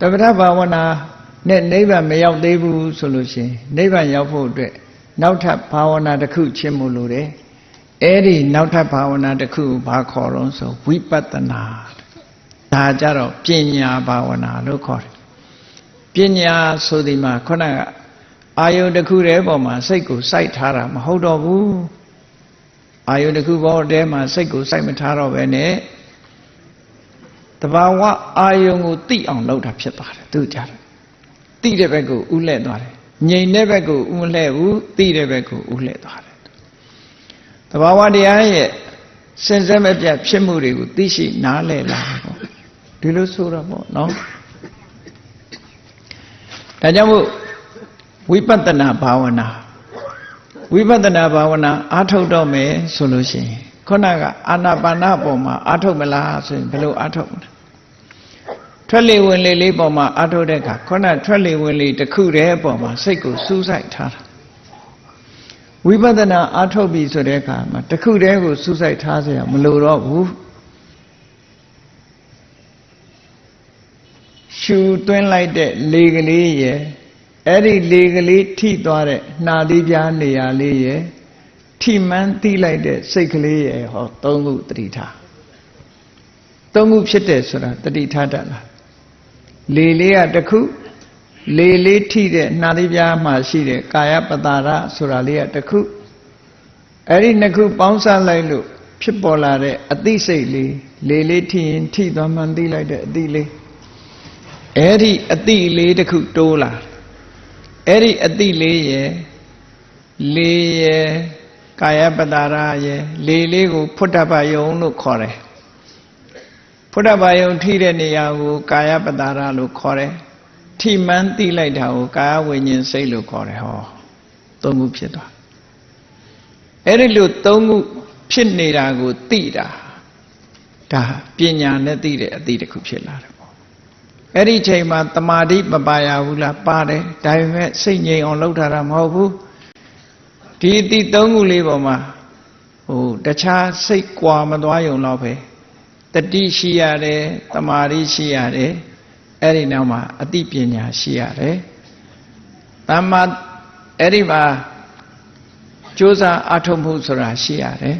သမထဘာဝနာနဲ့နိဗ္ဗာန်မရောက်သေးဘူးဆိုလို့ရှိရင်နိဗ္ဗာန်ရောက်ဖို့အတွက်နောက်ထပ်ဘာဝနာတစ်ခုချင်းမှုလို့တယ်အဲ့ဒီနောက်ထပ်ဘာဝနာတစ်ခုကိုဘာခေါ်တော့ဆိုဝိပဿနာဒါကြတော့ပညာဘာဝနာလို့ခေါ်တယ်ပညာဆိုဒီမှာခုနကအာယုတစ်ခုတည်းပေါ်မှာစိတ်ကိုစိုက်ထားတာမဟုတ်တော့ဘူးအာယုတစ်ခုပေါ်တည်းမှာစိတ်ကိုစိုက်မထားတော့ပဲနဲ့ တဘာဝအာယုံကိုသိအောင်လုပ်တာဖြစ်သွားတယ်သူကြတယ်သိတဲ့ဘက်ကိုဥလှဲ့သွားတယ်ငြိမ်တဲ့ဘက်ကိုဥမလှဲ့ဘူးသိတဲ့ဘက်ကိုဥလှဲ့သွားတယ်တဘာဝတရားရဲ့စင်စဲမပြတ်ဖြစ်မှုတွေကိုသိရှိနားလည်လာတယ်ပေါ့ဒီလိုဆိုတော့ပေါ့နော်ဒါကြောင့်မို့ဝိပဿနာဘာဝနာဝိပဿနာဘာဝနာအားထုတ်တော့မယ်ဆိုလို့ရှိရင်ခုနကအာနာပါနပေါ်မှာအားထုတ်မလားဆိုရင်ဘယ်လိုအားထုတ်မလဲ ထွက်လေဝင်လေလေးပေါ်မှာအာထုတ်တဲ့အခါခုနထွက်လေဝင်လေတစ်ခုတည်းပေါ်မှာစိတ်ကိုစူးစိုက်ထားတာဝိပဿနာအာထုတ်ပြီဆိုတဲ့အခါမှာတစ်ခုတည်းကိုစူးစိုက်ထားစရာမလိုတော့ဘူးရှူသွင်းလိုက်တဲ့လေကလေးရဲ့အဲ့ဒီလေကလေးထိသွားတဲ့နှာလေးပြားနေရာလေးရဲ့ထိမှန်းသိလိုက်တဲ့စိတ်ကလေးရဲ့ဟောသုံးခုတတိထားသုံးခုဖြစ်တယ်ဆိုတာတတိထားတတ်လား လေလေးကတစ်ခုလေလေးထိတဲ့နှာသီးပြားမှာရှိတဲ့ကာယပတာရဆိုတာလေးကတစ်ခုအဲ့ဒီနှစ်ခုပေါင်းစပ်လိုက်လို့ဖြစ်ပေါ်လာတဲ့အသိစိတ်လေးလေလေးထိရင်ထိသွားမှန်းသိလိုက်တဲ့အသိလေးအဲ့ဒီအသိလေးတစ်ခုတိုးလာအဲ့ဒီအသိလေးရယ်လေရယ်ကာယပတာရရယ်လေလေးကိုဖုဒ္ဓဘာယုံလို့ခေါ်တယ်ဖု ဒ္ဓဘာယုံထိတဲ့နေရာကိုကာယပတာရလို့ခေါ်တယ်ထိမှန်းသိလိုက်တာကိုကာယဝိညာဉ်စိတ်လို့ခေါ်တယ်ဟောသုံးခုဖြစ်သွားအဲ့ဒီလိုသုံးခုဖြစ်နေတာကိုသိတာဒါပညာနဲ့သိတဲ့အသိတစ်ခုဖြစ်လာတယ်ပေါ့အဲ့ဒီချိန်မှာတမာတိမပါရဘူးလားပါတယ်ဒါပေမဲ့စိတ်ငြိမ်အောင်လုပ်ထားတာမဟုတ်ဘူးဒီအသိသုံးခုလေးပေါ်မှာဟိုတခြားစိတ်ကွာမသွားယုံတော့ပဲ တတိရှိရတယ်တမာတိရှိရတယ်အဲ့ဒီနောက်မှာအသိပညာရှိရတယ်တမ္မာအဲ့ဒီမှာကြိုးစားအထုတ်မှုဆိုတာရှိရတယ်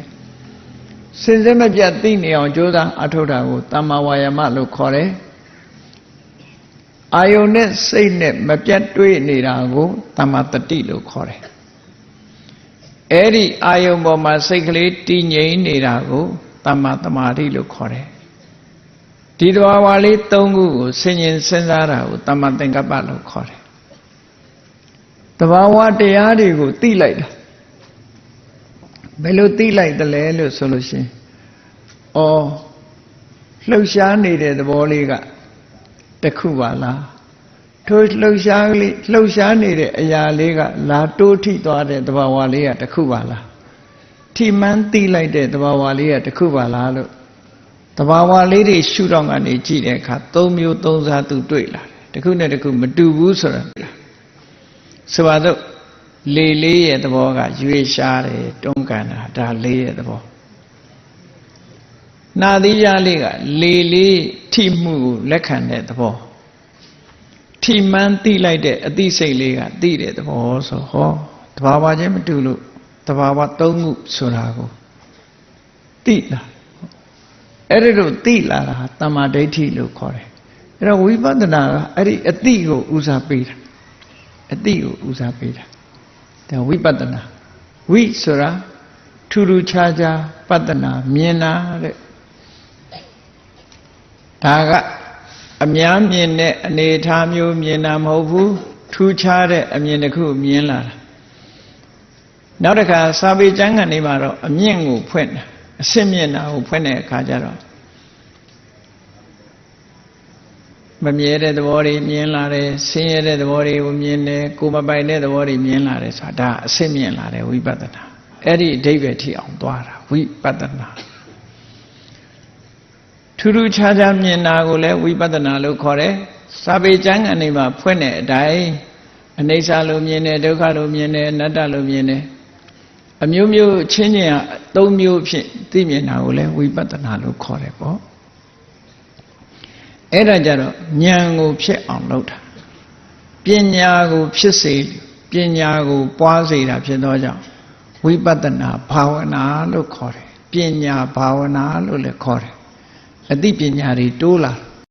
စင်စစ်မပြတ်သိနေအောင်ကြိုးစားအထုတ်တာကိုတမ္မာဝါယာမလို့ခေါ်တယ်အာယုန်နဲ့စိတ်နဲ့မပြတ်တွေးနေတာကိုတမ္မာတတိလို့ခေါ်တယ်အဲ့ဒီအာယုန်ပေါ်မှာစိတ်ကလေးတည်ငြိမ်နေတာကို တမ္မာတမာတိလို့ခေါ်တယ်ဒီတဘာဝလေး၃ခုကိုဆင်ញင်စဉ်းစားတာကိုတမ္မာသင်္ကပ္ပလို့ခေါ်တယ်တဘာဝတရားတွေကိုသိလိုက်တာဘယ်လိုသိလိုက်တယ်လဲလို့ဆိုလို့ရှိရင်အော်လှုပ်ရှားနေတဲ့သဘောလေးကတစ်ခုပါလားထိုလှုပ်ရှားကလေးလှုပ်ရှားနေတဲ့အရာလေးကလာတိုးထိသွားတဲ့သဘာဝလေးကတစ်ခုပါလား ထိမှန်းသိလိုက်တဲ့သဘာဝလေးကတစ်ခုပါလားလို့တဘာဝလေးတွေရှုတော့ကနေကြည့်တဲ့အခါသုံးမျိုးသုံးစားသူတွေ့လာတယ်တစ်ခုနဲ့တစ်ခုမတူဘူးဆိုတာဆိုပါတော့လေလေးရဲ့သဘောကရွေရှားတယ်တွန်းကန်တာဒါလေးရဲ့သဘောနာသီးရလေးကလေလေးထိမှုကိုလက်ခံတဲ့သဘောထိမှန်းသိလိုက်တဲ့အသိစိတ်လေးကသိတဲ့သဘောဆိုဟောတဘာဝချင်းမတူလို့ တဘာဝသုံးခုဆိုတာကိုသိလားအဲ့ဒီလိုသိလာတာတမ္မာဒိဋ္ဌိလို့ခေါ်တယ်အဲ့တော့ဝိပဿနာကအဲ့ဒီအတိကိုဦးစားပေးတာအတိကိုဦးစားပေးတာဒါဝိပဿနာဝိဆိုတာထူးထူးခြားခြားပဿနာမြင်တာတဲ့ဒါကအများမြင်တဲ့အနေအထားမျိုးမြင်တာမဟုတ်ဘူးထူးခြားတဲ့အမြင်တစ်ခုမြင်လာတာ နောက်တစ်ခါစာပေကျမ်းဂန်တွေမှာတော့အမြင့်ကိုဖွင့်တာအစစ်မြင့်တာကိုဖွင့်တဲ့အခါကျတော့မမြဲတဲ့သဘောတွေမြင်လာတယ်ဆင်းရဲတဲ့သဘောတွေကိုမြင်တယ်ကိုမပိုင်တဲ့သဘောတွေမြင်လာတယ်ဆိုတာဒါအစစ်မြင့်လာတယ်ဝိပဿနာအဲ့ဒီအဓိပ္ပာယ်ထိအောင်သွားတာဝိပဿနာထူးထူးခြားခြားမြင်တာကိုလည်းဝိပဿနာလို့ခေါ်တယ်စာပေကျမ်းကနေမှာဖွင့်တဲ့အတိုင်းအနိစ္စလို့မြင်တယ်ဒုက္ခလို့မြင်တယ်အနတ္တလို့မြင်တယ် အမျိုးမျိုးချင်းချင်းအသုံးမျိုးဖြင့်သိမြင်တာကိုလည်းဝိပဿနာလို့ခေါ်တယ်ပေါ့အဲ့ဒါကြတော့ဉာဏ်ကိုဖြစ်အောင်လုပ်တာပညာကိုဖြစ်စေပညာကိုပွားစေတာဖြစ်သောကြောင့်ဝိပဿနာဘာဝနာလို့ခေါ်တယ်ပညာဘာဝနာလို့လည်းခေါ်တယ်အသိပညာတွေတိုးလာတယ်